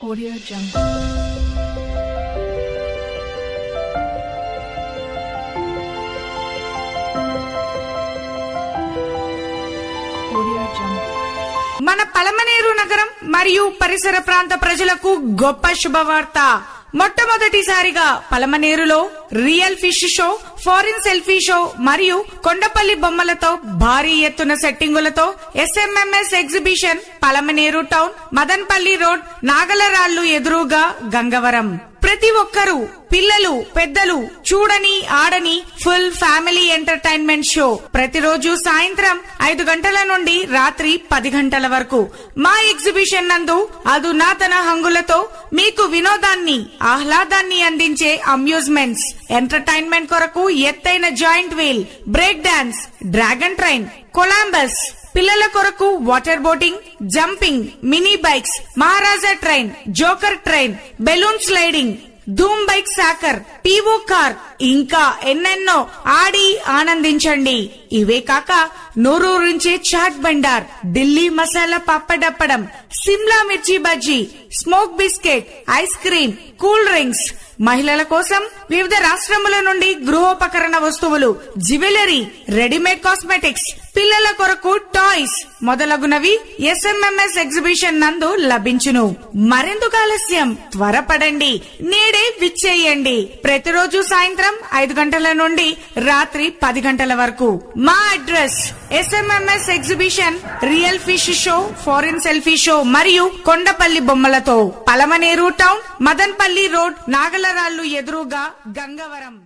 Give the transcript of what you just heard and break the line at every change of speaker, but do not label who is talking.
Audio Jungle. Audio Jungle.
మన పలమనేరు నగరం మరియు పరిసర ప్రాంత ప్రజలకు గొప్ప శుభవార్త మొట్టమొదటిసారిగా పలమనేరులో real fish show foreign selfie show మరియు కొండపల్లి బొమ్మలతో భారీ ఎత్తున సెట్టింగులతో S M M S exhibition Palamaner town Madanapalle road నాగలరాళ్ళు ఎదురుగా గంగవరం. ప్రతి ఒక్కరూ పిల్లలు పెద్దలు చూడని ఆడని ఫుల్ ఫ్యామిలీ ఎంటర్టైన్మెంట్ షో ప్రతిరోజు సాయంత్రం ఐదు గంటల నుండి రాత్రి పది గంటల వరకు. మా ఎగ్జిబిషన్ నందు అధునాతన హంగులతో మీకు వినోదాన్ని ఆహ్లాదాన్ని అందించే అమ్యూజ్మెంట్స్ ఎంటర్టైన్మెంట్ కొరకు ఎత్తైన giant wheel break dance dragon train Columbus పిల్లల కొరకు water boating jumping mini bikes Maharaja train joker train balloon sliding Dhoom bike soccer PO car ఇంకా ఎన్నెన్నో ఆడి ఆనందించండి. ఇవే కాక నోరూరించే chaat Bandar Delhi masala పప్పడప్పడం Shimla mirchi bajji smoke biscuit ice cream cool drinks. మహిళల కోసం వివిధ రాష్ట్రముల నుండి గృహోపకరణ వస్తువులు జ్యువెలరీ రెడీమేడ్ కాస్మెటిక్స్ పిల్లల కొరకు టాయ్స్ మొదలగునవి ఎస్ఎంఎంఎస్ ఎగ్జిబిషన్ నందు లభించును. మరెందుకు ఆలస్యం? త్వరపడండి. నేడే విచ్చేయండి. ప్రతిరోజు సాయంత్రం ఉదయం ఐదు గంటల నుండి రాత్రి పది గంటల వరకు. మా address S M M S exhibition real fish show foreign selfie show మరియు కొండపల్లి బొమ్మలతో. పలమనేరు టౌన్ మదన్పల్లి రోడ్ నాగలరాళ్ళు ఎదురుగా గంగవరం.